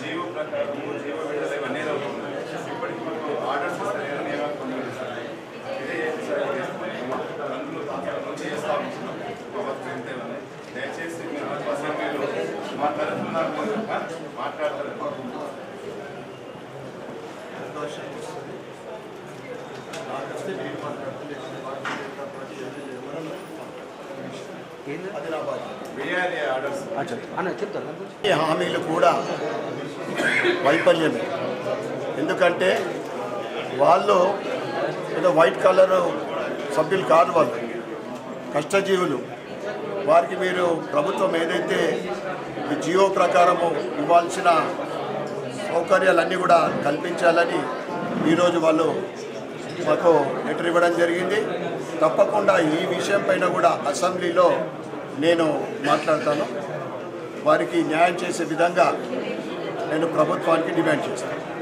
GO ప్రకారము GO విడుదల ఇవన్నీ అవుతుంది ఇప్పటికి మనకు ఆర్డర్స్ ఇస్తారు నియమాలు పొందుతారు ఇదే సార్? అందులో నుంచి చేస్తా. ఉంటున్నాం ప్రభుత్వం ఎంత ఉంది. దయచేసి మీరు అసెంబ్లీలో మాట్లాడుతున్నారు మాట్లాడతారు. హామీలు కూడా వైఫల్యమే. ఎందుకంటే వాళ్ళు ఏదో వైట్ కలర్ సభ్యులు కాదు వాళ్ళు కష్టజీవులు. వారికి మీరు ప్రభుత్వం ఏదైతే జియో ప్రకారము ఇవ్వాల్సిన సౌకర్యాలన్నీ కూడా కల్పించాలని ఈరోజు వాళ్ళు మాకు లెటర్ ఇవ్వడం జరిగింది. తప్పకుండా ఈ విషయం పైన కూడా అసెంబ్లీలో నేను మాట్లాడతాను. వారికి న్యాయం చేసే విధంగా నేను ప్రభుత్వానికి డిమాండ్ చేస్తాను